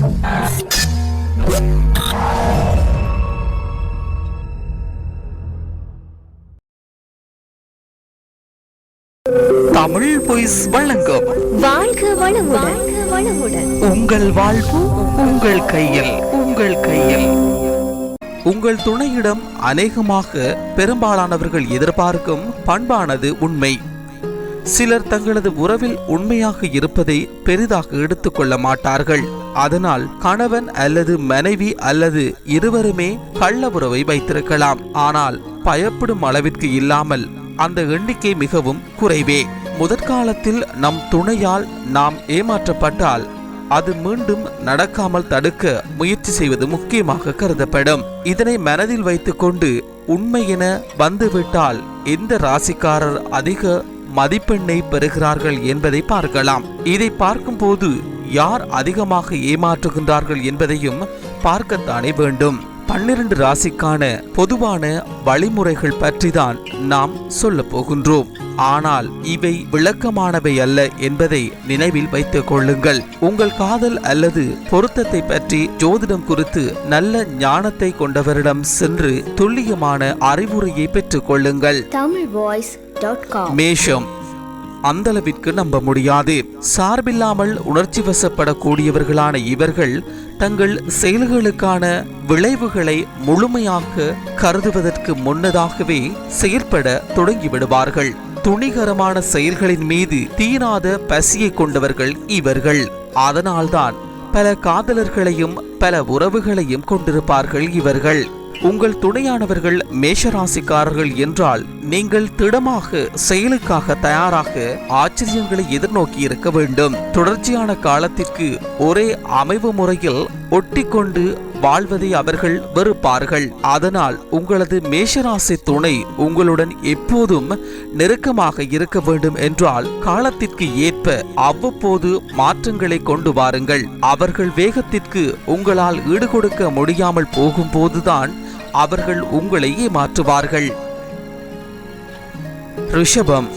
Tamil boys வழங்கும். வாழ்க வளமுடன். உங்கள் வாழ்வு உங்கள் கையில் உங்கள் கையில். உங்கள் துணையிடம் அநேகமாக பெரும்பாலானவர்கள் எதிர்பார்க்கும் பண்பானது உண்மை. சிலர் தங்களது உறவில் உண்மையாக இருப்பதை பெரிதாக எடுத்துக்கொள்ள மாட்டார்கள். அதனால் கணவன் அல்லது மனைவி அல்லது இருவருமே கள்ள உறவை வைத்திருக்கலாம். ஆனால் பயப்படும் அளவிற்கு இல்லாமல் அந்த எண்ணிக்கை மிகவும் குறைவே. முதற்காலத்தில் நம் துணையால் நாம் ஏமாற்றப்பட்டால் அது மீண்டும் நடக்காமல் தடுக்க முயற்சி செய்வது முக்கியமாக கருதப்படும். இதனை மனதில் வைத்துக்கொண்டு உண்மை என வந்துவிட்டால் எந்த ராசிக்காரர் அதிக மதிப்பெண்ணை பெறுகிறார்கள் என்பதை பார்க்கலாம். இதை பார்க்கும்போது யார் அதிகமாக ஏமாற்றுகின்றார்கள் என்பதையும் பார்க்கத்தானே வேண்டும். பன்னிரண்டு ராசிக்கான பொதுவான வழிமுறைகள் பற்றிதான் நாம் சொல்ல போகின்றோம். ஆனால் இவை விளக்கமானவை அல்ல என்பதை நினைவில் வைத்துக் கொள்ளுங்கள். உங்கள் காதல் அல்லது பொருத்தத்தை பற்றி ஜோதிடம் குறித்து நல்ல ஞானத்தை கொண்டவரிடம் சென்று துல்லியமான அறிவுரையை பெற்றுக் கொள்ளுங்கள். தமிழ் வாய்ஸ் மேஷம். அந்தளவிற்கு நம்ப முடியாது. சார்பில்லாமல் உணர்ச்சி வசப்படக்கூடியவர்களான இவர்கள் தங்கள் செயல்களுக்கான விளைவுகளை முழுமையாக கருதுவதற்கு முன்னதாகவே செயற்பட தொடங்கிவிடுவார்கள். துணிகரமான செயல்களின் மீது தீராத பசியை கொண்டவர்கள் இவர்கள். அதனால்தான் பல காதலர்களையும் பல உறவுகளையும் கொண்டிருப்பார்கள் இவர்கள். உங்கள் துணையானவர்கள் மேஷராசிக்காரர்கள் என்றால் நீங்கள் திடமாக செயலுக்காக தயாராக ஆச்சரியங்களை எதிர்நோக்கி இருக்க வேண்டும். தொடர்ச்சியான காலத்திற்கு ஒரே அமைவு முறையில் ஒட்டிக்கொண்டு வாழ்வதை அவர்கள் வெறுப்பார்கள். அதனால் உங்களது மேஷராசி துணை உங்களுடன் எப்போதும் நெருக்கமாக இருக்க வேண்டும் என்றால் காலத்திற்கு ஏற்ப அவ்வப்போது மாற்றங்களை கொண்டு வாருங்கள். அவர்கள் வேகத்திற்கு உங்களால் ஈடுகொடுக்க முடியாமல் போகும்போதுதான் அவர்கள் உங்களை ஏமாற்றுவார்கள். ரிஷபம்.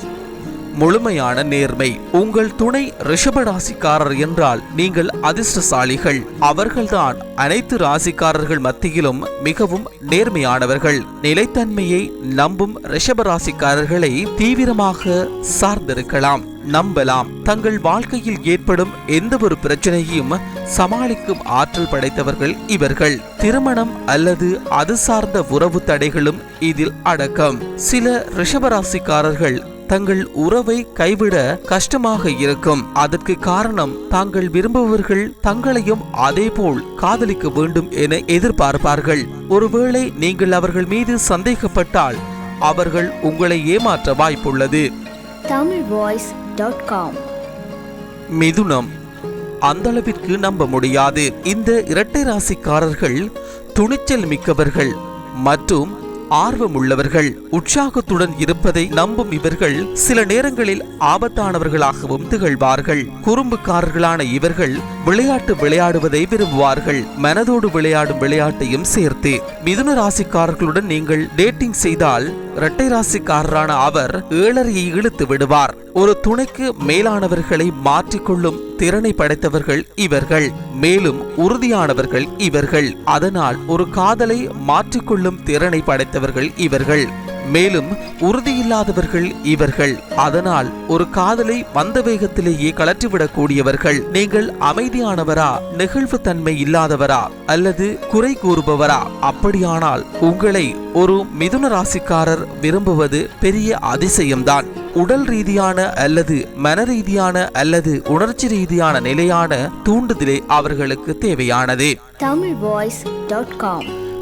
முழுமையான நேர்மை. உங்கள் துணை ரிஷப ராசிக்காரர் என்றால் நீங்கள் அதிர்ஷ்டசாலிகள். அவர்கள்தான் அனைத்து ராசிக்காரர்கள் மத்தியிலும் மிகவும் நேர்மையானவர்கள். நிலைத்தன்மையை நம்பும் ரிஷப ராசிக்காரர்களை தீவிரமாக சார்ந்திருக்கலாம். நம்பலாம். தங்கள் வாழ்க்கையில் ஏற்படும் எந்த ஒரு பிரச்சனையும் சமாளிக்கும் ஆற்றல் படைத்தவர்கள் இவர்கள். திருமணம் அல்லது அது சார்ந்த உறவு தடைகளும் இதில் அடக்கம். சில ரிஷபராசிக்காரர்கள் தங்கள் உறவை கைவிட கஷ்டமாக இருக்கும். அதற்கு காரணம் தாங்கள் விரும்புபவர்கள் தங்களையும் அதேபோல் காதலிக்க வேண்டும் என எதிர்பார்ப்பார்கள். ஒருவேளை நீங்கள் அவர்கள் மீது சந்தேகப்பட்டால் அவர்கள் உங்களை ஏமாற்ற வாய்ப்புள்ளது. மிதுனம். அந்த அளவிற்கு நம்ப முடியாது. இந்த இரட்டை ராசிக்காரர்கள் துணிச்சல் மிக்கவர்கள் மற்றும் ஆர்வமுள்ளவர்கள் உற்சாகத்துடன் இருப்பதை நம்பும் இவர்கள் சில நேரங்களில் ஆபத்தானவர்களாகவும் திகழ்வார்கள். குறும்புக்காரர்களான இவர்கள் விளையாட்டு விளையாடுவதை விரும்புவார்கள். மனதோடு விளையாடும் விளையாட்டையும் சேர்த்து மிதுன ராசிக்காரர்களுடன் நீங்கள் டேட்டிங் செய்தால் இரட்டை ராசிக்காரரான அவர் ஏழரையை இழுத்து விடுவார். ஒரு துணைக்கு மேலானவர்களை மாற்றிக்கொள்ளும் திறனை படைத்தவர்கள் இவர்கள் மேலும் உறுதியானவர்கள் இவர்கள். அதனால் ஒரு காதலை மாற்றிக்கொள்ளும் திறனை படைத்தவர்கள் இவர்கள் மேலும் உறுதியில்லாதவர்கள் இவர்கள். அதனால் ஒரு காதலை வந்த வேகத்திலேயே கலற்றிவிடக்கூடியவர்கள். நீங்கள் அமைதியானவரா நெகிழ்வு தன்மை இல்லாதவரா அல்லது குறை கூறுபவரா? அப்படியானால் உங்களை ஒரு மிதுன ராசிக்காரர் விரும்புவது பெரிய அதிசயம்தான். உடல் ரீதியான அல்லது மன ரீதியான அல்லது உணர்ச்சி ரீதியான நிலையான தூண்டுதலே அவர்களுக்கு தேவையானது.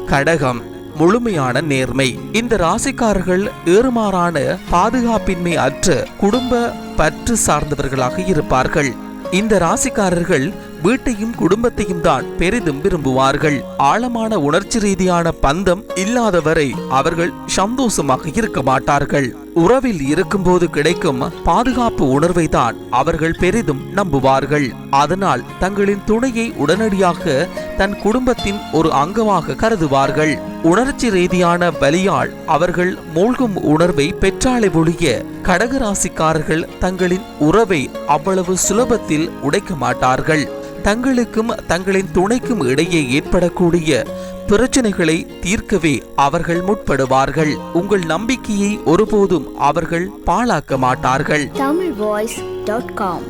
கடகம் முழுமையான நேர்மை. இந்த ராசிக்காரர்கள் ஏறுமாறான பாதுகாப்பின்மை அற்ற குடும்ப பற்று சார்ந்தவர்களாக இருப்பார்கள். இந்த ராசிக்காரர்கள் வீட்டையும் குடும்பத்தையும் தான் பெரிதும் விரும்புவார்கள். ஆழமான உணர்ச்சி ரீதியான பந்தம் இல்லாதவரை அவர்கள் சந்தோஷமாக இருக்க மாட்டார்கள். உறவில் இருக்கும்போது கிடைக்கும் பாதுகாப்பு உணர்வை தான் அவர்கள் பெரிதும் நம்புவார்கள். அதனால் தங்களின் துணையை உடனடியாக தன் குடும்பத்தின் ஒரு அங்கமாக கருதுவார்கள். உணர்ச்சி ரீதியான வலியால் அவர்கள் மூழ்கும் உணர்வை பெற்றாலே ஒழிய கடகராசிக்காரர்கள் தங்களின் உறவை அவ்வளவு சுலபத்தில் உடைக்க மாட்டார்கள். தங்களுக்கும் தங்களின் துணைக்கும் இடையே ஏற்படக்கூடிய பிரச்சனைகளை தீர்க்கவே அவர்கள் முற்படுவார்கள். உங்கள் நம்பிக்கையை ஒருபோதும் அவர்கள் பாழாக்க மாட்டார்கள். tamilvoice.com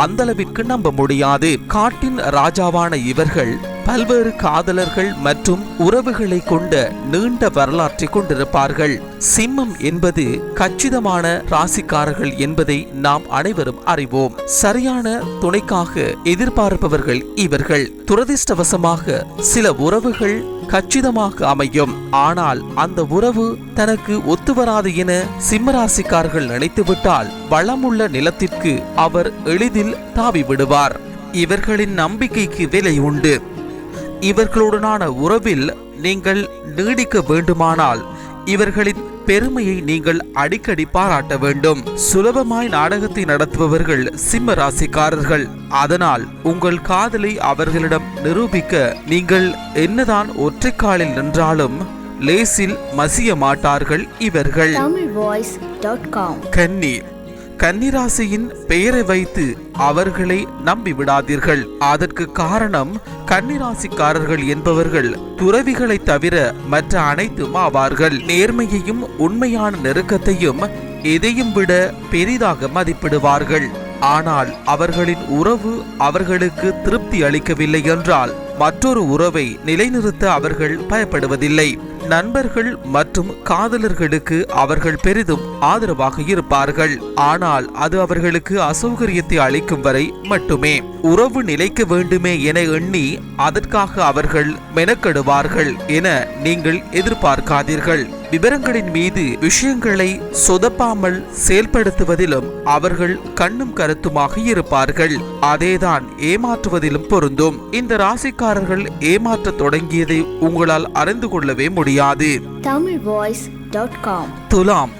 அந்த அந்தளவிற்கு நம்ப முடியாது. காட்டின் ராஜாவான இவர்கள் பல்வேறு காதலர்கள் மற்றும் உறவுகளை கொண்ட நீண்ட வரலாற்றை கொண்டிருப்பார்கள். சிம்மம் என்பது கச்சிதமான ராசிக்காரர்கள் என்பதை நாம் அனைவரும் அறிவோம். சரியான துணைக்காக எதிர்பார்ப்பவர்கள் இவர்கள். துரதிர்ஷ்டவசமாக சில உறவுகள் கச்சிதமாக அமையும். ஆனால் அந்த உறவு தனக்கு ஒத்துவராது என சிம்மராசிக்காரர்கள் நினைத்துவிட்டால் வளமுள்ள நிலத்திற்கு அவர் எளிதில் தாவி விடுவார். இவர்களின் நம்பிக்கைக்கு விலை உண்டு. இவர்களுடனான உறவில் நீங்கள் நீடிக்க வேண்டுமானால் இவர்களின் பெருமையை நீங்கள் அடிக்கடி பாராட்ட வேண்டும். சுலபமாய் நாடகத்தை நடத்துபவர்கள் சிம்ம ராசிக்காரர்கள். அதனால் உங்கள் காதலை அவர்களிடம் நிரூபிக்க நீங்கள் என்னதான் ஒற்றைக்காலில் நின்றாலும் லேசில் மசிய மாட்டார்கள் இவர்கள். tamilvoice.com கன்னி கன்னிராசியின் பெயரை வைத்து அவர்களை நம்பி விடாதீர்கள் அதற்கு காரணம் கன்னிராசிக்காரர்கள் என்பவர்கள் துறவிகளை தவிர மற்ற அனைத்தும் ஆவார்கள் நேர்மையையும் உண்மையான நெருக்கத்தையும் எதையும் விட பெரிதாக மதிப்பிடுவார்கள். ஆனால் அவர்களின் உறவு அவர்களுக்கு திருப்தி அளிக்கவில்லை என்றால் மற்றொரு உறவை நிலைநிறுத்த அவர்கள் பயப்படுவதில்லை. நண்பர்கள் மற்றும் காதலர்களுக்கு அவர்கள் பெரிதும் ஆதரவாக இருப்பார்கள். ஆனால் அது அவர்களுக்கு அசௌகரியத்தை அளிக்கும் வரை மட்டுமே. உறவு நிலைக்க வேண்டுமே என எண்ணி அதற்காக அவர்கள் மெனக்கெடுவார்கள் என நீங்கள் எதிர்பார்க்காதீர்கள். விவரங்களின் மீது விஷயங்களை சொதப்பாமல் செயல்படுத்துவதிலும் அவர்கள் கண்ணும் கருத்துமாக இருப்பார்கள். அதேதான் ஏமாற்றுவதிலும் பொருந்தும். இந்த ராசிக்காரர்கள் ஏமாற்றத் தொடங்கியதை உங்களால் அறிந்து கொள்ளவே முடியாது. துலாம்.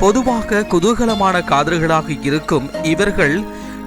பொதுவாக குதூகலமான காதல்களாக இருக்கும் இவர்கள்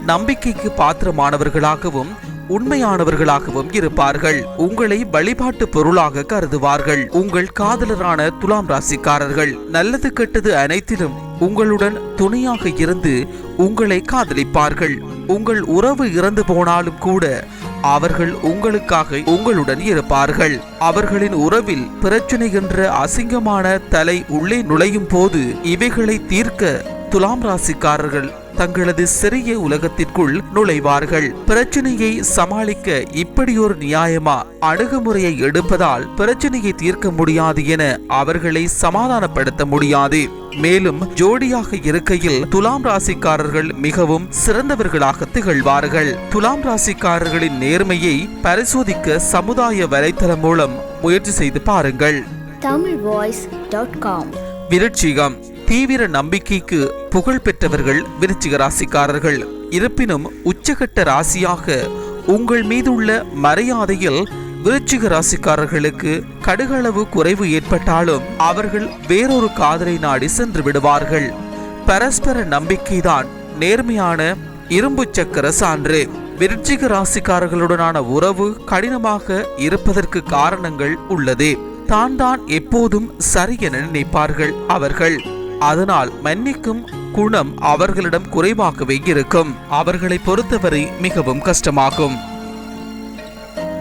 நம்பிக்கைக்கு பாத்திரமானவர்களாகவும் உண்மையானவர்களாகவும் இருப்பார்கள். உங்களை வழிபாட்டு பொருளாக கருதுவார்கள். உங்கள் காதலரான துலாம் ராசிக்காரர்கள் நல்லது கெட்டது அனைத்திலும் உங்களுடன் துணையாக இருந்து உங்களை காதலிப்பார்கள். உங்கள் உறவு இறந்து போனாலும் கூட அவர்கள் உங்களுக்காக உங்களுடன் இருப்பார்கள். அவர்களின் உறவில் பிரச்சனை என்ற அசிங்கமான தலை உள்ளே நுழையும் போது இவைகளை தீர்க்க துலாம் ராசிக்காரர்கள் தங்களது சிறிய உலகத்திற்குள் நுழைவார்கள். பிரச்சனையை சமாளிக்க இப்படி ஒரு நியாயமா அணுகுமுறையை எடுப்பதால் பிரச்சனையை தீர்க்க முடியாது என அவர்களை சமாதானப்படுத்த முடியாது. மேலும் ஜோடியாக இருக்கையில் துலாம் ராசிக்காரர்கள் மிகவும் சிறந்தவர்களாக திகழ்வார்கள். துலாம் ராசிக்காரர்களின் நேர்மையை பரிசோதிக்க சமுதாய வலைத்தளம் மூலம் முயற்சி செய்து பாருங்கள். tamilvoice.com விருட்சிகம் தீவிர நம்பிக்கைக்கு புகழ் பெற்றவர்கள் விருச்சிக ராசிக்காரர்கள். இருப்பினும் உச்சகட்ட ராசியாக உங்கள் மீதுள்ள மரியாதையில் விருச்சிக ராசிக்காரர்களுக்கு கடுகளவு குறைவு ஏற்பட்டாலும் அவர்கள் வேறொரு காதலை நாடி சென்று விடுவார்கள். பரஸ்பர நம்பிக்கைதான் நேர்மையான இரும்பு சக்கர சான்று. விருச்சிக ராசிக்காரர்களுடனான உறவு கடினமாக இருப்பதற்கு காரணங்கள் உள்ளது. தான் தான் எப்போதும் சரி என நினைப்பார்கள் அவர்கள். அதனால் மன்னிக்கும் குணம் அவர்களிடம் குறைவாகவே இருக்கும். அவர்களை பொறுத்தவரை மிகவும் கஷ்டமாகும்.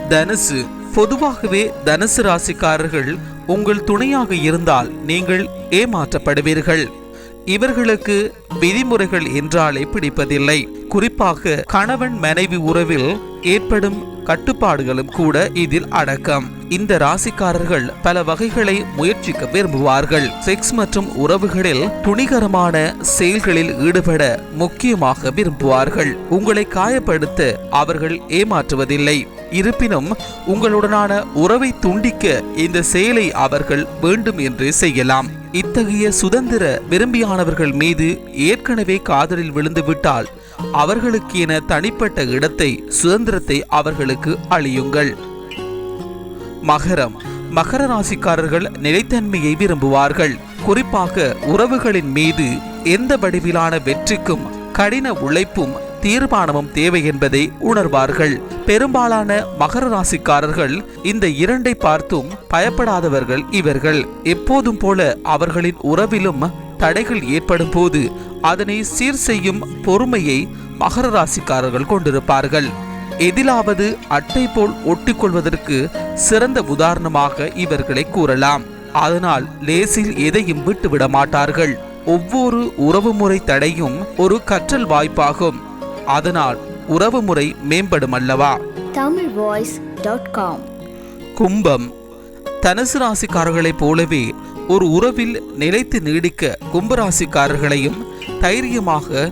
தனுசு பொதுவாகவே தனுசு ராசிக்காரர்கள் உங்கள் துணையாக இருந்தால் நீங்கள் ஏமாற்றப்படுவீர்கள். இவர்களுக்கு விதிமுறைகள் என்றாலே பிடிப்பதில்லை. குறிப்பாக கணவன் மனைவி உறவில் ஏற்படும் கட்டுப்பாடுகளும் கூட இதில் அடக்கம். இந்த ராசிக்காரர்கள் பல வகைகளை முயற்சிக்க விரும்புவார்கள். செக்ஸ் மற்றும் உறவுகளில் துணிகரமான செயல்களில் ஈடுபட முக்கியமாக விரும்புவார்கள். உங்களை காயப்படுத்த அவர்கள் ஏமாற்றுவதில்லை. இருப்பினும் உங்களுடனான உறவை துண்டிக்க இந்த செயலை அவர்கள் வேண்டும் என்று செய்யலாம். இத்தகைய சுதந்திர விரும்பியானவர்கள் மீது ஏற்கனவே காதலில் விழுந்துவிட்டால் அவர்களுக்கு என தனிப்பட்ட இடத்தை சுதந்திரத்தை அவர்களுக்கு அளியுங்கள். மகரம். மகர ராசிக்காரர்கள் நிலைத்தன்மையை விரும்புவார்கள். குறிப்பாக உறவுகளின் மீது எந்த வடிவிலான வெற்றிக்கும் கடின உழைப்பும் தீர்மானமும் தேவை என்பதை உணர்வார்கள். பெரும்பாலான மகர ராசிக்காரர்கள் இந்த இரண்டை பார்த்தும் பயப்படாதவர்கள் இவர்கள். எப்போதும் போல அவர்களின் உறவிலும் தடைகள் ஏற்படும் போது அதனை சீர் செய்யும் பொறுமையை மகர ராசிக்காரர்கள் கொண்டிருப்பார்கள். எதிலாவது அட்டை போல் ஒட்டிக்கொள்வதற்கு சிறந்த உதாரணமாக இவர்களை கூறலாம். அதனால் லேசில் எதையும் விட்டுவிட மாட்டார்கள். ஒவ்வொரு உறவுமுறை தடையும் ஒரு கற்றல் வாய்ப்பாகும். அதனால் உறவுமுறை மேம்படும் அல்லவா? tamilvoice.com கும்பம். தனுசு ராசிக்காரர்களைப் போலவே ஒரு உறவில் நிலைத்து நீடிக்க கும்பராசிக்காரர்களையும் தைரியமாக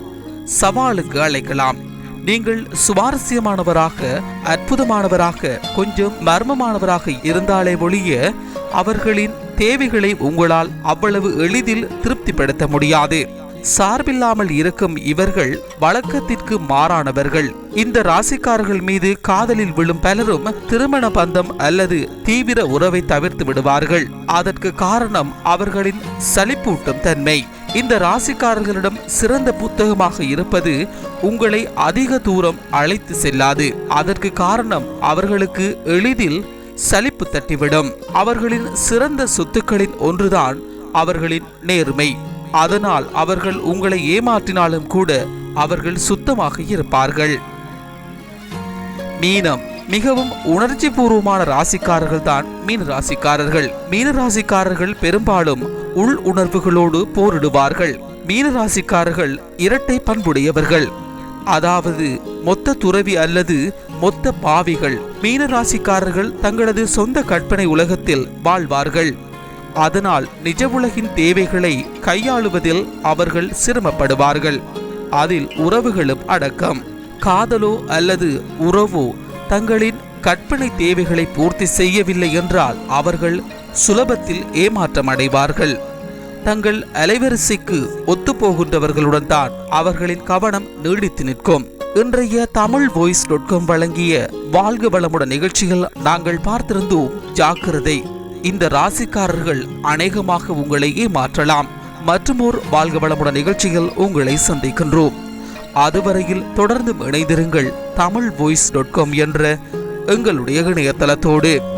சவாலுக்கு அழைக்கலாம். நீங்கள் சுவாரஸ்யமானவராக அற்புதமானவராக கொஞ்சம் மர்மமானவராக இருந்தாலே ஒழிய அவர்களின் தேவைகளை உங்களால் அவ்வளவு எளிதில் திருப்திப்படுத்த முடியாது. சார்பில்லாமல் இருக்கும் இவர்கள் வழக்கத்திற்கு மாறானவர்கள். இந்த ராசிக்காரர்கள் மீது காதலில் விழும் பலரும் திருமண பந்தம் அல்லது தீவிர உறவை தவிர்த்து விடுவார்கள். அதற்கு காரணம் அவர்களின் சலிப்பூட்டும் தன்மை. இந்த ராசிக்காரர்களிடம் சிறந்த புத்தகமாக இருப்பது உங்களை அதிக தூரம் அழைத்து செல்லாது. அதற்கு காரணம் அவர்களுக்கு எளிதில் சலிப்பு தட்டிவிடும். அவர்களின் சிறந்த சொத்துக்களின் ஒன்றுதான் அவர்களின் நேர்மை. அதனால் அவர்கள் உங்களை ஏமாற்றினாலும் கூட அவர்கள் சுத்தமாக இருப்பார்கள். மீனம். மிகவும் உணர்ச்சி பூர்வமான ராசிக்காரர்கள் தான் மீன ராசிக்காரர்கள் மீன ராசிக்காரர்கள் பெரும்பாலும் உள் உணர்வுகளோடு போரிடுவார்கள். மீனராசிக்காரர்கள் இரட்டை பண்புடையவர்கள். அதாவது மொத்த துறவி அல்லது மொத்த பாவிகள் மீனராசிக்காரர்கள் தங்களது சொந்த கற்பனை உலகத்தில் வாழ்வார்கள். அதனால் நிஜ உலகின் தேவைகளை கையாளுவதில் அவர்கள் சிரமப்படுவார்கள். அதில் உறவுகளும் அடக்கம். காதலோ அல்லது உறவோ தங்களின் கற்பனை தேவைகளை பூர்த்தி செய்யவில்லை என்றால் அவர்கள் சுலபத்தில் ஏமாற்றம் அடைவார்கள் தங்கள் அலைவரிசைக்கு ஒத்துப்போகின்றவர்களுடன் தான் அவர்களின் கவனம் நீடித்து நிற்கும். இன்றைய தமிழ் வாய்ஸ் டாட் காம் வழங்கிய வாழ்க வளமுடன் நிகழ்ச்சிகள் நாங்கள் பார்த்திருந்தோம். ஜாக்கிரதை இந்த ராசிக்காரர்கள் அநேகமாக உங்களை ஏமாற்றலாம். மற்றுமோர் வாழ்க வளமுடன் நிகழ்ச்சிகள் உங்களை சந்திக்கின்றோம். அதுவரையில் தொடர்ந்து இணைந்திருங்கள் தமிழ் வாய்ஸ் டாட் காம் என்ற எங்களுடைய இணையதளத்தோடு.